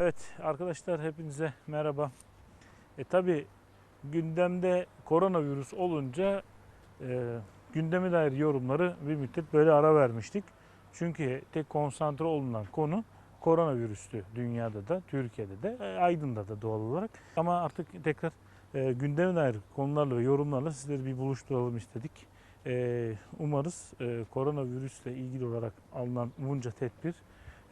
Evet arkadaşlar hepinize merhaba. E tabi gündemde koronavirüs olunca e, gündeme dair yorumları bir müddet böyle ara vermiştik. Çünkü tek konsantre olunan konu koronavirüstü dünyada da, Türkiye'de de, e, Aydın'da da doğal olarak. Ama artık tekrar e, gündeme dair konularla ve yorumlarla sizleri bir buluşturalım istedik. E, umarız e, koronavirüsle ilgili olarak alınan bunca tedbir,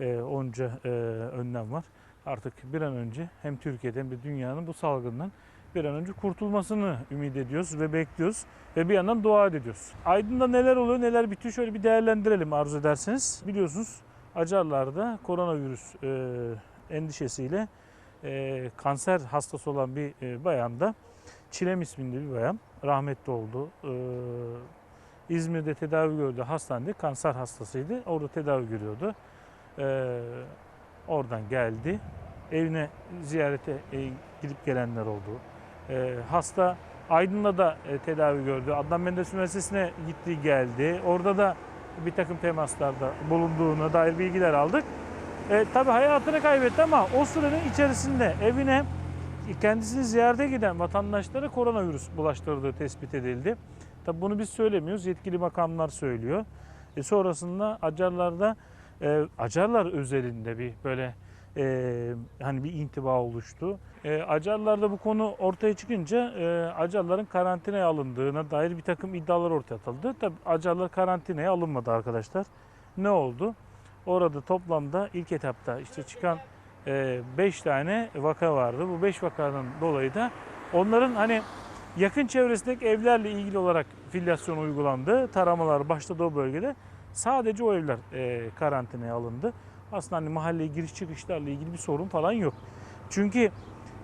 e, onca e, önlem var artık bir an önce hem Türkiye'de hem de dünyanın bu salgından bir an önce kurtulmasını ümit ediyoruz ve bekliyoruz ve bir yandan dua ediyoruz. Aydın'da neler oluyor neler bitiyor şöyle bir değerlendirelim arzu ederseniz. Biliyorsunuz Acarlar'da koronavirüs e, endişesiyle e, kanser hastası olan bir e, bayan da Çilem isminde bir bayan rahmetli oldu. E, İzmir'de tedavi gördü hastanede kanser hastasıydı. Orada tedavi görüyordu. E, oradan geldi. Evine ziyarete e, gidip gelenler oldu. E, hasta Aydın'da da e, tedavi gördü. Adnan Menderes Üniversitesi'ne gitti geldi. Orada da bir takım temaslarda bulunduğuna dair bilgiler aldık. E, tabii hayatını kaybetti ama o sürenin içerisinde evine kendisini ziyarete giden vatandaşlara koronavirüs bulaştırdığı tespit edildi. Tabii bunu biz söylemiyoruz. Yetkili makamlar söylüyor. E, sonrasında Acarlar'da e, Acarlar özelinde bir böyle e, hani bir intiba oluştu. E, Acarlar'da bu konu ortaya çıkınca e, Acarların karantinaya alındığına dair bir takım iddialar ortaya atıldı. Tabi Acarlar karantinaya alınmadı arkadaşlar. Ne oldu? Orada toplamda ilk etapta işte çıkan 5 tane vaka vardı. Bu 5 vakanın dolayı da onların hani yakın çevresindeki evlerle ilgili olarak filyasyon uygulandı. Taramalar başladı o bölgede. Sadece o evler e, karantinaya alındı. Aslında hani mahalleye giriş çıkışlarla ilgili bir sorun falan yok. Çünkü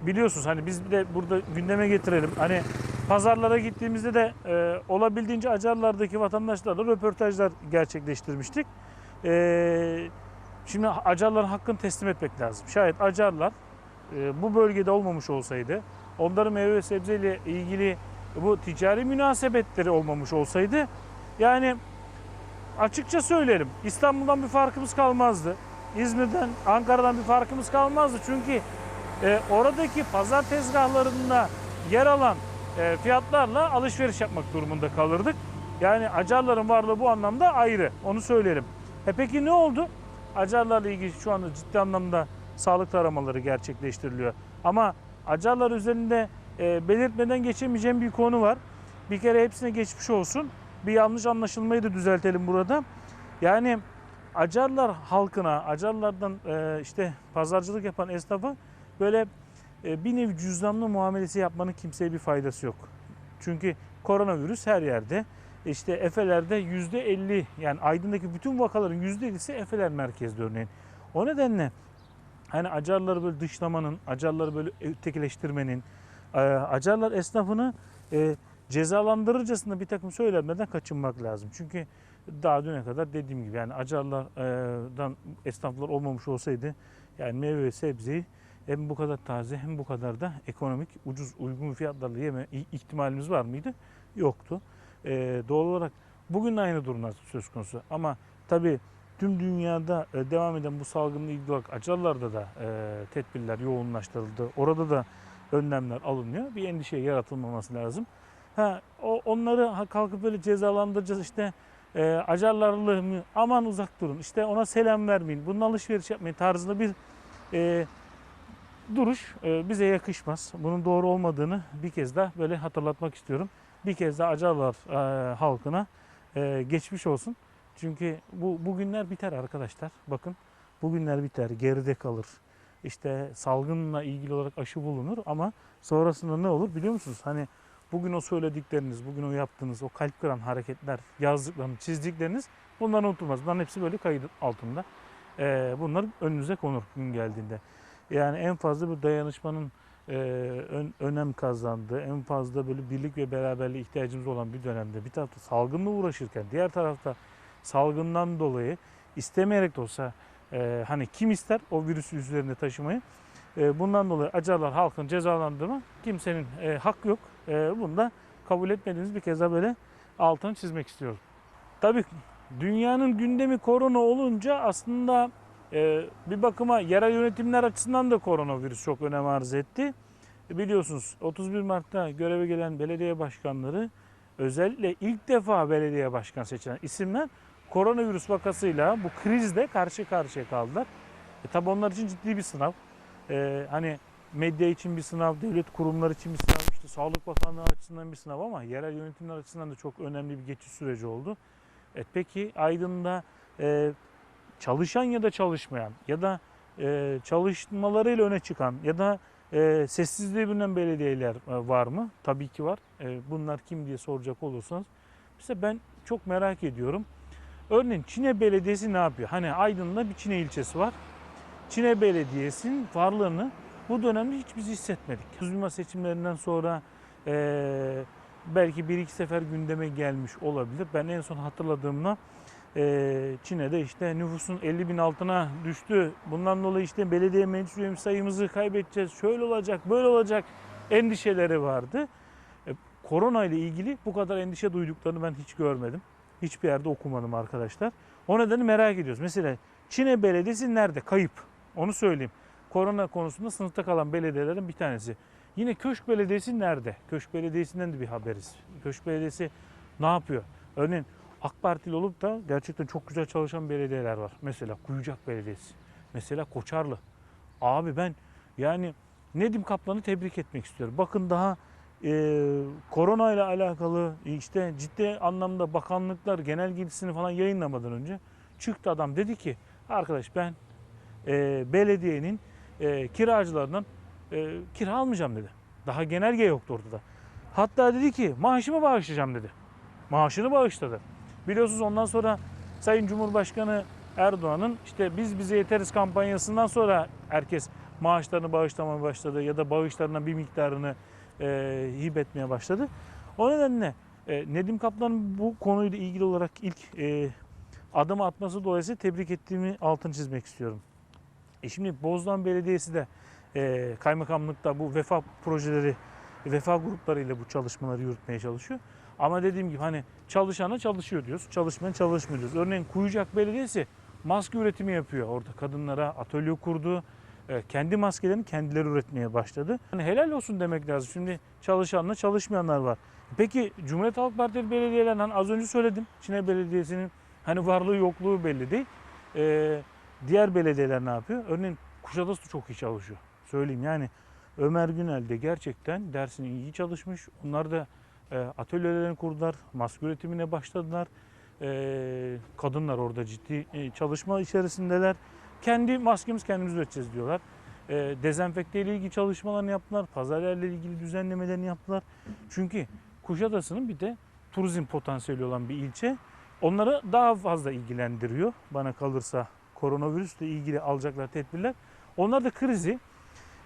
biliyorsunuz hani biz de burada gündeme getirelim. Hani pazarlara gittiğimizde de e, olabildiğince acarlardaki vatandaşlarla röportajlar gerçekleştirmiştik. E, şimdi acarların hakkını teslim etmek lazım. Şayet acarlar e, bu bölgede olmamış olsaydı, onların meyve ve sebzeyle ilgili bu ticari münasebetleri olmamış olsaydı yani açıkça söylerim İstanbul'dan bir farkımız kalmazdı. İzmir'den, Ankara'dan bir farkımız kalmazdı. Çünkü e, oradaki pazar tezgahlarında yer alan e, fiyatlarla alışveriş yapmak durumunda kalırdık. Yani acarların varlığı bu anlamda ayrı. Onu söyleyelim. E peki ne oldu? Acarlarla ilgili şu anda ciddi anlamda sağlık taramaları gerçekleştiriliyor. Ama acarlar üzerinde e, belirtmeden geçemeyeceğim bir konu var. Bir kere hepsine geçmiş olsun. Bir yanlış anlaşılmayı da düzeltelim burada. Yani Acarlar halkına, Acarlardan e, işte pazarcılık yapan esnafa böyle e, bir nevi cüzdanlı muamelesi yapmanın kimseye bir faydası yok. Çünkü koronavirüs her yerde. İşte Efeler'de yüzde 50 yani Aydın'daki bütün vakaların yüzde 50'si Efeler merkezde örneğin. O nedenle hani Acarları böyle dışlamanın, Acarları böyle ötekileştirmenin, e, Acarlar esnafını cezalandırırcasına bir takım söylemlerden kaçınmak lazım. Çünkü daha düne kadar dediğim gibi yani acarlardan esnaflar olmamış olsaydı yani meyve ve sebzeyi hem bu kadar taze hem bu kadar da ekonomik ucuz uygun fiyatlarla yeme ihtimalimiz var mıydı? Yoktu. Ee, doğal olarak bugün de aynı durumlar söz konusu ama tabii tüm dünyada e, devam eden bu salgınla ilgili olarak acarlarda da e, tedbirler yoğunlaştırıldı. Orada da önlemler alınıyor. Bir endişe yaratılmaması lazım. Ha, o, onları kalkıp böyle cezalandıracağız işte e, acarlarlı mı aman uzak durun işte ona selam vermeyin bunun alışveriş yapmayın tarzında bir e, duruş e, bize yakışmaz. Bunun doğru olmadığını bir kez daha böyle hatırlatmak istiyorum. Bir kez daha acarlar e, halkına e, geçmiş olsun. Çünkü bu bugünler biter arkadaşlar. Bakın bugünler biter, geride kalır. İşte salgınla ilgili olarak aşı bulunur ama sonrasında ne olur biliyor musunuz? Hani bugün o söyledikleriniz, bugün o yaptığınız o kalp kıran hareketler, yazdıklarınız, çizdikleriniz bunlar unutulmaz. Bunların hepsi böyle kayıt altında. Ee, bunlar önünüze konur gün geldiğinde. Yani en fazla bir dayanışmanın e, ön, önem kazandığı, en fazla böyle birlik ve beraberliğe ihtiyacımız olan bir dönemde bir tarafta salgınla uğraşırken diğer tarafta salgından dolayı istemeyerek de olsa e, hani kim ister o virüsü üzerinde taşımayı e, bundan dolayı acarlar halkın cezalandırma kimsenin e, hakkı yok. E, bunu da kabul etmediğiniz bir kez daha böyle altını çizmek istiyorum. Tabii dünyanın gündemi korona olunca aslında E, bir bakıma yerel yönetimler açısından da koronavirüs çok önem arz etti. E, biliyorsunuz 31 Mart'ta göreve gelen belediye başkanları özellikle ilk defa belediye başkan seçilen isimler koronavirüs vakasıyla bu krizle karşı karşıya kaldılar. E, tabii onlar için ciddi bir sınav. E, hani medya için bir sınav, devlet kurumları için bir sınav, işte Sağlık Bakanlığı açısından bir sınav ama yerel yönetimler açısından da çok önemli bir geçiş süreci oldu. E, peki Aydın'da e, çalışan ya da çalışmayan ya da e, çalışmalarıyla öne çıkan ya da e, sessizliğe bürünen belediyeler e, var mı? Tabii ki var. E, bunlar kim diye soracak olursanız. Mesela ben çok merak ediyorum. Örneğin Çine Belediyesi ne yapıyor? Hani Aydın'da bir Çine ilçesi var. Çine Belediyesi'nin varlığını bu dönemde hiç biz hissetmedik. Tuzluma seçimlerinden sonra e, belki bir iki sefer gündeme gelmiş olabilir. Ben en son hatırladığımda e, Çin'de işte nüfusun 50 bin altına düştü. Bundan dolayı işte belediye meclis üyemiz sayımızı kaybedeceğiz. Şöyle olacak, böyle olacak endişeleri vardı. E, korona ile ilgili bu kadar endişe duyduklarını ben hiç görmedim. Hiçbir yerde okumadım arkadaşlar. O nedenle merak ediyoruz. Mesela Çin'e Belediyesi nerede? Kayıp. Onu söyleyeyim. Korona konusunda sınıfta kalan belediyelerin bir tanesi. Yine Köşk Belediyesi nerede? Köşk Belediyesi'nden de bir haberiz. Köşk Belediyesi ne yapıyor? Örneğin AK Partili olup da gerçekten çok güzel çalışan belediyeler var. Mesela Kuyucak Belediyesi. Mesela Koçarlı. Abi ben yani Nedim Kaplan'ı tebrik etmek istiyorum. Bakın daha e, korona ile alakalı işte ciddi anlamda bakanlıklar genelgesini falan yayınlamadan önce çıktı adam dedi ki arkadaş ben e, belediyenin e, kiracılarından e, kira almayacağım dedi. Daha genelge yoktu ortada. Hatta dedi ki maaşımı bağışlayacağım dedi. Maaşını bağışladı. Biliyorsunuz ondan sonra Sayın Cumhurbaşkanı Erdoğan'ın işte biz bize yeteriz kampanyasından sonra herkes maaşlarını bağışlamaya başladı ya da bağışlarına bir miktarını e, hibe etmeye başladı. O nedenle e, Nedim Kaplan'ın bu konuyla ilgili olarak ilk e, adım atması dolayısıyla tebrik ettiğimi altını çizmek istiyorum. E şimdi Bozdan Belediyesi de e, kaymakamlıkta bu vefa projeleri, vefa gruplarıyla bu çalışmaları yürütmeye çalışıyor. Ama dediğim gibi hani çalışana çalışıyor diyoruz, çalışmayan çalışmıyor diyoruz. Örneğin Kuyucak Belediyesi maske üretimi yapıyor orada. Kadınlara atölye kurdu. E, kendi maskelerini kendileri üretmeye başladı. Hani helal olsun demek lazım. Şimdi çalışanla çalışmayanlar var. Peki Cumhuriyet Halk Partili belediyeler hani az önce söyledim. Çine Belediyesi'nin hani varlığı yokluğu belli değil. E, diğer belediyeler ne yapıyor? Örneğin Kuşadası çok iyi çalışıyor. Söyleyeyim yani Ömer Günel de gerçekten dersini iyi çalışmış. Onlar da e, atölyelerini kurdular. Maske üretimine başladılar. E, kadınlar orada ciddi e, çalışma içerisindeler. Kendi maskemiz kendimiz üreteceğiz diyorlar. E, dezenfekte ile ilgili çalışmalarını yaptılar. Pazar yerleriyle ilgili düzenlemelerini yaptılar. Çünkü Kuşadası'nın bir de turizm potansiyeli olan bir ilçe. Onları daha fazla ilgilendiriyor bana kalırsa koronavirüsle ilgili alacaklar tedbirler. Onlar da krizi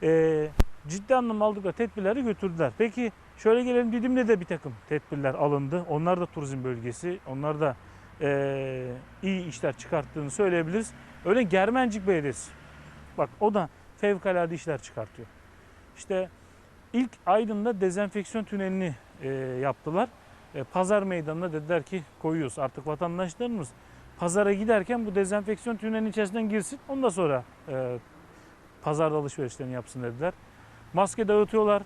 e, ciddi anlamda aldıkları tedbirleri götürdüler. Peki şöyle gelelim Didim'de de bir takım tedbirler alındı. Onlar da turizm bölgesi. Onlar da e, iyi işler çıkarttığını söyleyebiliriz. Öyle Germencik Belediyesi. Bak o da fevkalade işler çıkartıyor. İşte ilk Aydın'da dezenfeksiyon tünelini e, yaptılar. E, pazar meydanına dediler ki koyuyoruz artık vatandaşlarımız pazara giderken bu dezenfeksiyon tünelinin içerisinden girsin. Ondan sonra e, pazarda alışverişlerini yapsın dediler. Maske dağıtıyorlar,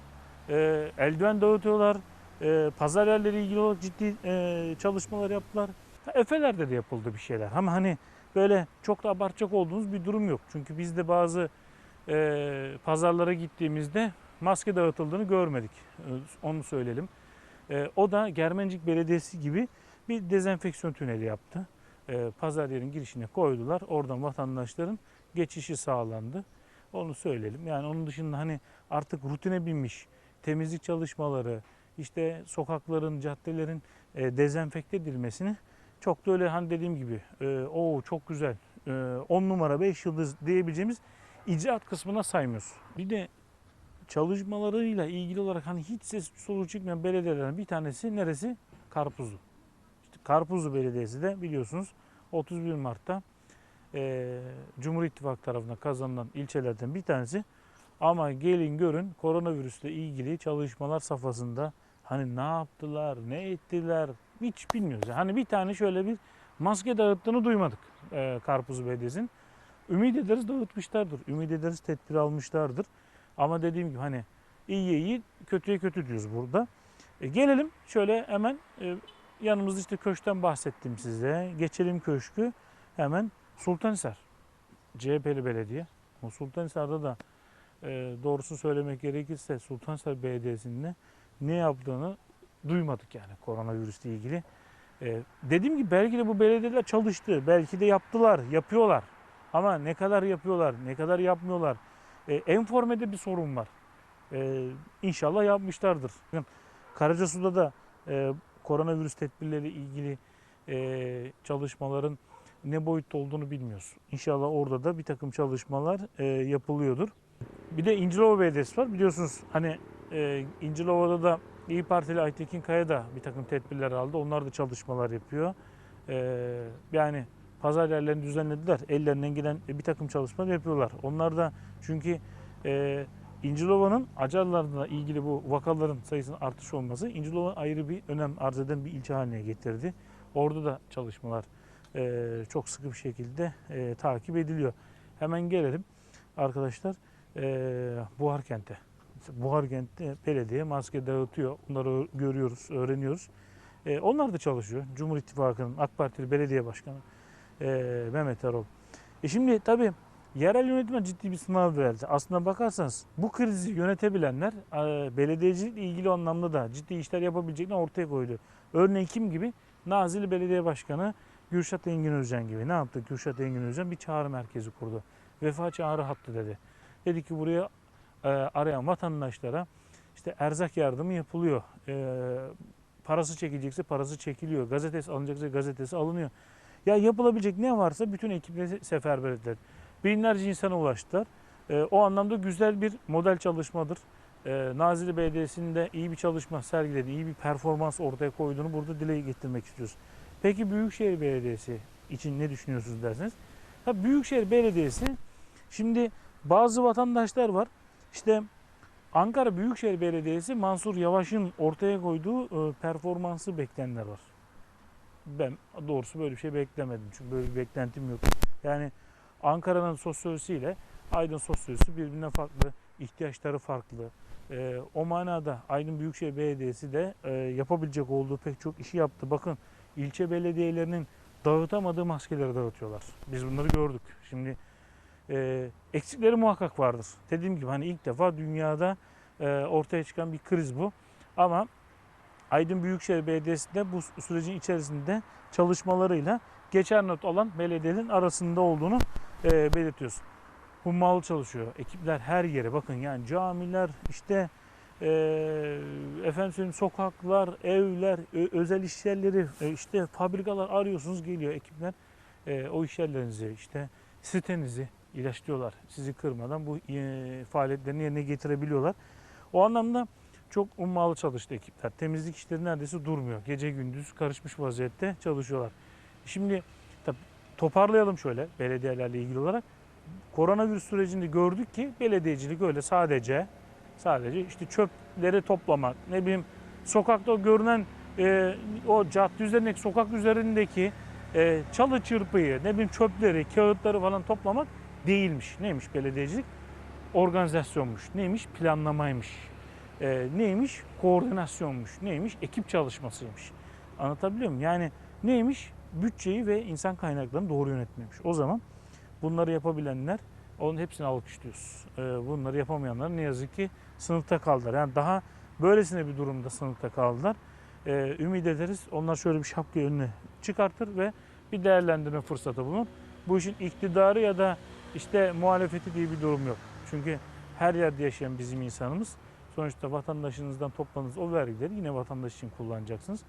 e, eldiven dağıtıyorlar. E, pazar yerleri ilgili olarak ciddi e, çalışmalar yaptılar. Efeler'de de yapıldı bir şeyler. Ama hani böyle çok da abartacak olduğumuz bir durum yok. Çünkü biz de bazı e, pazarlara gittiğimizde maske dağıtıldığını görmedik. E, onu söyleyelim. E, o da Germencik Belediyesi gibi bir dezenfeksiyon tüneli yaptı. E, pazar yerin girişine koydular. Oradan vatandaşların geçişi sağlandı. Onu söyleyelim. Yani onun dışında hani artık rutine binmiş temizlik çalışmaları, işte sokakların, caddelerin e, dezenfekte edilmesini çok da öyle hani dediğim gibi e, o çok güzel 10 numara 5 yıldız diyebileceğimiz icraat kısmına saymıyoruz. Bir de çalışmalarıyla ilgili olarak hani hiç ses soluğu çıkmayan belediyelerden bir tanesi neresi? Karpuzlu. Karpuzlu Belediyesi de biliyorsunuz 31 Mart'ta e, Cumhur İttifakı tarafından kazanılan ilçelerden bir tanesi. Ama gelin görün koronavirüsle ilgili çalışmalar safhasında hani ne yaptılar, ne ettiler hiç bilmiyoruz. Hani bir tane şöyle bir maske dağıttığını duymadık e, Karpuzlu Belediyesi'nin. Ümit ederiz dağıtmışlardır. Ümit ederiz tedbir almışlardır. Ama dediğim gibi hani iyiye iyi, kötüye kötü diyoruz burada. E, gelelim şöyle hemen e, yanımızda işte köşkten bahsettim size. Geçelim köşkü hemen Sultanhisar. CHP'li belediye. O Sultanhisar'da da e, doğrusu söylemek gerekirse Sultanhisar Belediyesi'nin ne yaptığını duymadık yani koronavirüsle ilgili. E, dediğim gibi belki de bu belediyeler çalıştı. Belki de yaptılar, yapıyorlar. Ama ne kadar yapıyorlar, ne kadar yapmıyorlar. E, enformede bir sorun var. E, inşallah yapmışlardır. Karacasu'da da e, koronavirüs tedbirleri ilgili e, çalışmaların ne boyutta olduğunu bilmiyoruz. İnşallah orada da bir takım çalışmalar e, yapılıyordur. Bir de İncilova Belediyesi var. Biliyorsunuz hani e, İncilova'da da İyi Partili Aytekin Kaya da bir takım tedbirler aldı. Onlar da çalışmalar yapıyor. E, yani pazar yerlerini düzenlediler. Ellerinden gelen bir takım çalışmalar yapıyorlar. Onlar da çünkü e, İncilova'nın Acarlarla ilgili bu vakaların sayısının artış olması İncilova ayrı bir önem arz eden bir ilçe haline getirdi. Orada da çalışmalar e, çok sıkı bir şekilde e, takip ediliyor. Hemen gelelim arkadaşlar e, Buhar kente. Buhar kentte belediye maske dağıtıyor. Bunları görüyoruz, öğreniyoruz. E, onlar da çalışıyor. Cumhur İttifakı'nın AK Partili belediye başkanı e, Mehmet Erol. E şimdi tabii yerel yönetime ciddi bir sınav verildi. Aslına bakarsanız bu krizi yönetebilenler e, belediyecilikle ilgili anlamda da ciddi işler yapabileceklerini ortaya koydu. Örneğin kim gibi? Nazilli Belediye Başkanı Gürşat Engin Özcan gibi. Ne yaptı Gürşat Engin Özcan? Bir çağrı merkezi kurdu. Vefa çağrı hattı dedi. Dedi ki buraya e, arayan vatandaşlara işte erzak yardımı yapılıyor. E, parası çekilecekse parası çekiliyor. Gazetesi alınacaksa gazetesi alınıyor. Ya yapılabilecek ne varsa bütün ekipleri seferber ettiler. Binlerce insana ulaştılar. E, o anlamda güzel bir model çalışmadır. E, Nazilli Belediyesi'nde iyi bir çalışma sergiledi, iyi bir performans ortaya koyduğunu burada dile getirmek istiyoruz. Peki Büyükşehir Belediyesi için ne düşünüyorsunuz derseniz? Tabii Büyükşehir Belediyesi şimdi bazı vatandaşlar var. İşte Ankara Büyükşehir Belediyesi Mansur Yavaş'ın ortaya koyduğu e, performansı bekleyenler var. Ben doğrusu böyle bir şey beklemedim. Çünkü böyle bir beklentim yok. Yani Ankara'nın sosyolojisiyle Aydın sosyolojisi birbirinden farklı, ihtiyaçları farklı. E, o manada Aydın Büyükşehir Belediyesi de e, yapabilecek olduğu pek çok işi yaptı. Bakın ilçe belediyelerinin dağıtamadığı maskeleri dağıtıyorlar. Biz bunları gördük. Şimdi e, eksikleri muhakkak vardır. Dediğim gibi hani ilk defa dünyada e, ortaya çıkan bir kriz bu. Ama Aydın Büyükşehir Belediyesi de bu sürecin içerisinde çalışmalarıyla geçer not alan belediyenin arasında olduğunu e, belirtiyoruz. Hummalı çalışıyor. Ekipler her yere bakın yani camiler işte e, efendim sokaklar, evler, ö- özel iş yerleri, e, işte fabrikalar arıyorsunuz geliyor ekipler. E, o iş yerlerinizi işte sitenizi ilaçlıyorlar. Sizi kırmadan bu e, faaliyetlerini yerine getirebiliyorlar. O anlamda çok ummalı çalıştı ekipler. Temizlik işleri neredeyse durmuyor. Gece gündüz karışmış vaziyette çalışıyorlar. Şimdi toparlayalım şöyle belediyelerle ilgili olarak. Koronavirüs sürecinde gördük ki belediyecilik öyle sadece sadece işte çöpleri toplamak, ne bileyim sokakta görünen e, o cadde üzerindeki sokak üzerindeki e, çalı çırpıyı, ne bileyim çöpleri, kağıtları falan toplamak değilmiş. Neymiş belediyecilik? Organizasyonmuş. Neymiş? Planlamaymış. E, neymiş? Koordinasyonmuş. Neymiş? Ekip çalışmasıymış. Anlatabiliyor muyum? Yani neymiş? Bütçeyi ve insan kaynaklarını doğru yönetmemiş. O zaman bunları yapabilenler onun hepsini alkışlıyoruz. E, bunları yapamayanlar ne yazık ki sınıfta kaldılar. Yani daha böylesine bir durumda sınıfta kaldılar. E, ümit ederiz onlar şöyle bir şapkayı önüne çıkartır ve bir değerlendirme fırsatı bulur. Bu işin iktidarı ya da işte muhalefeti diye bir durum yok. Çünkü her yerde yaşayan bizim insanımız sonuçta vatandaşınızdan topladığınız o vergileri yine vatandaş için kullanacaksınız.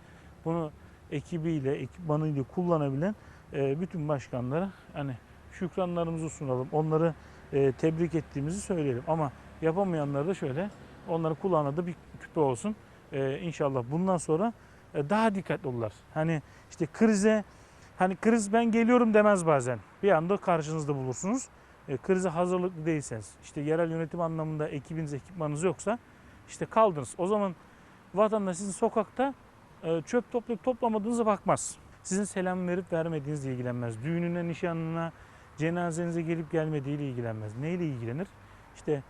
Bunu ekibiyle, ekipmanıyla kullanabilen e, bütün başkanlara hani şükranlarımızı sunalım. Onları e, tebrik ettiğimizi söyleyelim. Ama yapamayanlara da şöyle onları kulağına da bir küpe olsun. E, inşallah bundan sonra daha dikkatli olurlar. Hani işte krize hani kriz ben geliyorum demez bazen. Bir anda karşınızda bulursunuz. Krize hazırlıklı değilseniz, işte yerel yönetim anlamında ekibiniz, ekipmanınız yoksa işte kaldınız. O zaman vatandaş sizin sokakta çöp toplayıp toplamadığınıza bakmaz. Sizin selam verip vermediğinizle ilgilenmez. Düğününe, nişanına, cenazenize gelip gelmediğiyle ilgilenmez. Neyle ilgilenir? İşte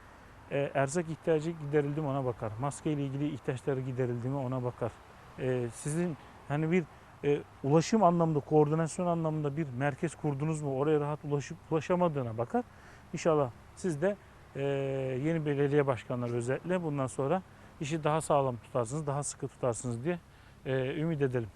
e, erzak ihtiyacı giderildi mi ona bakar. Maske ile ilgili ihtiyaçları giderildi mi ona bakar. E, sizin hani bir e, ulaşım anlamında, koordinasyon anlamında bir merkez kurdunuz mu? Oraya rahat ulaşıp ulaşamadığına bakar. İnşallah siz de e, yeni belediye başkanları özellikle bundan sonra işi daha sağlam tutarsınız, daha sıkı tutarsınız diye e, ümit edelim.